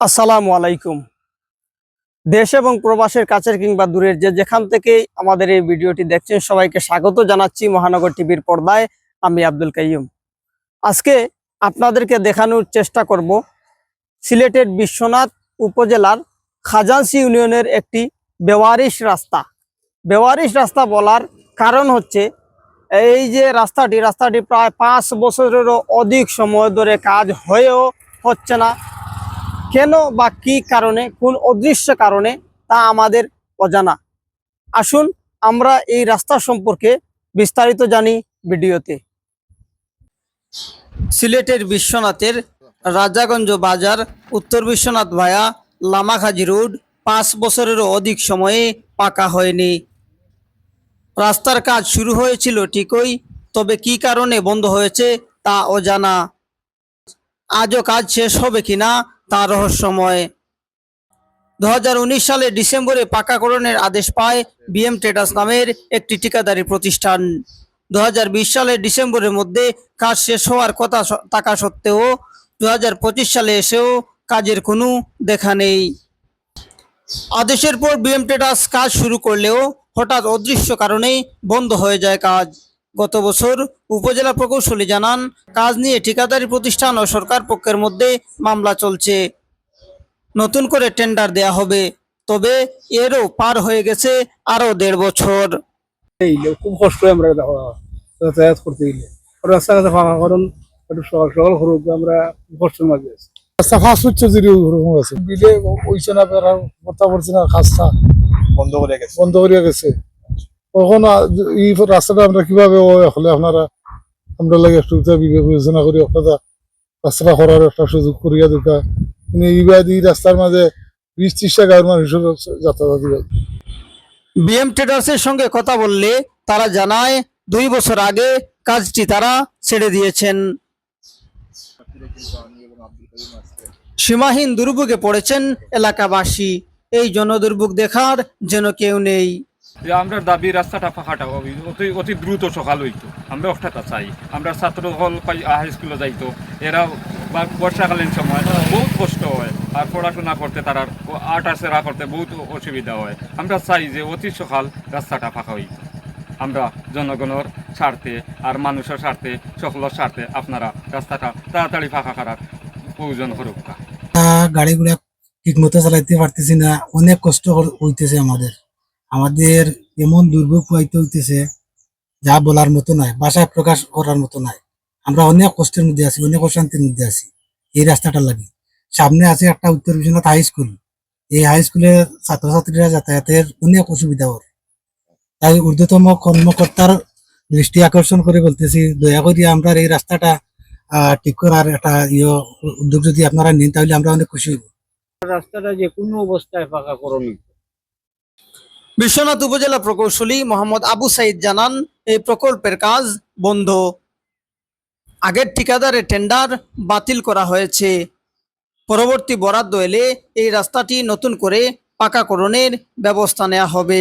আসসালামু আলাইকুম। দেশ এবং প্রবাসের কাছের কিংবা দূরের যে যেখান থেকেই আমাদের এই ভিডিওটি দেখছেন, সবাইকে স্বাগত জানাচ্ছি মহানগর টিভির পর্দায়। আমি আব্দুল কাইয়ুম। আজকে আপনাদেরকে দেখানোর চেষ্টা করব সিলেটের বিশ্বনাথ উপজেলার খাজানসি ইউনিয়নের একটি বেওয়ারিশ রাস্তা। বেওয়ারিশ রাস্তা বলার কারণ হচ্ছে, এই যে রাস্তাটি রাস্তাটি প্রায় পাঁচ বছরেরও অধিক সময় ধরে কাজ হয়েও হচ্ছে না। কেন বা কি কারণে, কোন অদৃশ্য কারণে তা আমাদের অজানা। আসুন আমরা এই রাস্তা সম্পর্কে বিস্তারিত জানি ভিডিওতে। সিলেটের বিশ্বনাথের রাজাগঞ্জ বাজার, উত্তর বিশ্বনাথ ভায়া লামাখাজি রোড পাঁচ বছরেরও অধিক সময়ে পাকা হয়নি। রাস্তার কাজ শুরু হয়েছিল ঠিকই, তবে কি কারণে বন্ধ হয়েছে তা অজানা। আজও কাজ শেষ হবে কিনা তা রহস্যময়। দু হাজার উনিশ সালে ডিসেম্বরে পাকাকরণের আদেশ পায় বিএম ট্রেডার্স নামের একটি ঠিকাদারি প্রতিষ্ঠান। দু সালের ডিসেম্বরের মধ্যে কাজ শেষ হওয়ার কথা থাকা সত্ত্বেও দু হাজার পঁচিশ সালে এসেও কাজের কোনো দেখা নেই। আদেশের পর বিএম ট্রেডার্স কাজ শুরু করলেও হঠাৎ অদৃশ্য কারণেই বন্ধ হয়ে যায় কাজ। গত বছর উপজেলা প্রকৌশলী জানান কাজ নিয়ে ঠিকাদারি প্রতিষ্ঠান ও সরকার পক্ষের মধ্যে মামলা চলছে। নতুন করে টেন্ডার দেয়া হবে তবে এরও পার হয়ে গেছে আরও দেড় বছর। খুব কষ্ট আমরা দেখো যাতায়াত করতে গেলে। আর রাস্তাঘাটে ফাঁকা কারণ একটু সকাল সকাল হরুক আমরা কষ্টের মাঝে আছি। রাস্তা ফাঁস হচ্ছে যদি ওরকম আছে বিলে ওইছে না কথা বলছে না খাস্তা বন্ধ করে গেছে। বন্ধ করিয়া গেছে। তখন এই রাস্তাটা আমরা কীভাবে হলে আপনারা আমরা লাগে একটু বিবেক বিবেচনা করি আপনারা রাস্তাটা করার একটা সুযোগ করিয়া দেখা কিন্তু এইবার এই রাস্তার মাঝে বিশ ত্রিশটা গাড়ির মানুষ যাতায়াত। বিএম ট্রেডার্সের সঙ্গে কথা বললে তারা জানায়, দুই বছর আগে কাজটি তারা ছেড়ে দিয়েছেন। সীমাহীন দুর্ভোগে পড়েছেন এলাকাবাসী। এই জনদুর্ভোগ দেখার যেন কেউ নেই। যে আমরা দাবি, রাস্তাটা ফাঁকাটা হবে অতি অতি দ্রুত সকাল হইতো আমরা ওটাটা চাই। আমরা ছাত্র হল হাই স্কুলে যাইতো। এরা বা, বর্ষাকালীন সময়, বহুত কষ্ট হয়। আর পড়াশোনা করতে তারা আর্ট সেরা করতে বহুত অসুবিধা হয়। আমরা চাই যে অতি সকাল রাস্তাটা ফাঁকা হইত। আমরা জনগণের স্বার্থে আর মানুষের স্বার্থে, সকলের স্বার্থে আপনারা রাস্তাটা তাড়াতাড়ি ফাঁকা করার প্রয়োজন করুক গাড়ি ঘোড়া ঠিক মতো চালাইতে পারতেছি না। অনেক কষ্ট হইতেছে আমাদের। আমাদের এমন দুর্ভোগ পাইতে হইতেছে যা বলার মতো নয় ভাষায় প্রকাশ করার মতো নয় আমরা অনেক কষ্টের মধ্যে আছি, অনেক অশান্তির মধ্যে আছি। এই রাস্তাটা লাগে। সামনে আছে একটা উত্তর বিশ্বনাথ হাই স্কুল এই হাই স্কুলে ছাত্রছাত্রীরা যাতায়াতের অনেক অসুবিধা ওর। তাই ঊর্ধ্বতম কর্মকর্তার দৃষ্টি আকর্ষণ করে বলতেছি, দয়া করে আমরা এই রাস্তাটা ঠিক করার একটা ইয়ে উদ্যোগ যদি আপনারা নেন, তাহলে আমরা অনেক খুশি হব রাস্তাটা যে কোনো অবস্থায় ফাঁকা করণীয় বিশ্বনাথ উপজেলা প্রকৌশলী মোহাম্মদ আবু সাইদ জানান, এই প্রকল্পের কাজ বন্ধ। আগের ঠিকাদারের টেন্ডার বাতিল করা হয়েছে। পরবর্তী বরাদ্দ এলে এই রাস্তাটি নতুন করে পাকাকরণের ব্যবস্থা নেওয়া হবে।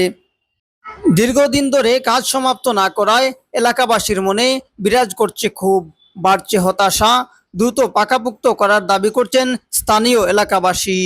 দীর্ঘদিন ধরে কাজ সমাপ্ত না করায় এলাকাবাসীর মনে বিরাজ করছে খুব বাড়ছে হতাশা, দ্রুত পাকাপুক্ত করার দাবি করছেন স্থানীয় এলাকাবাসী।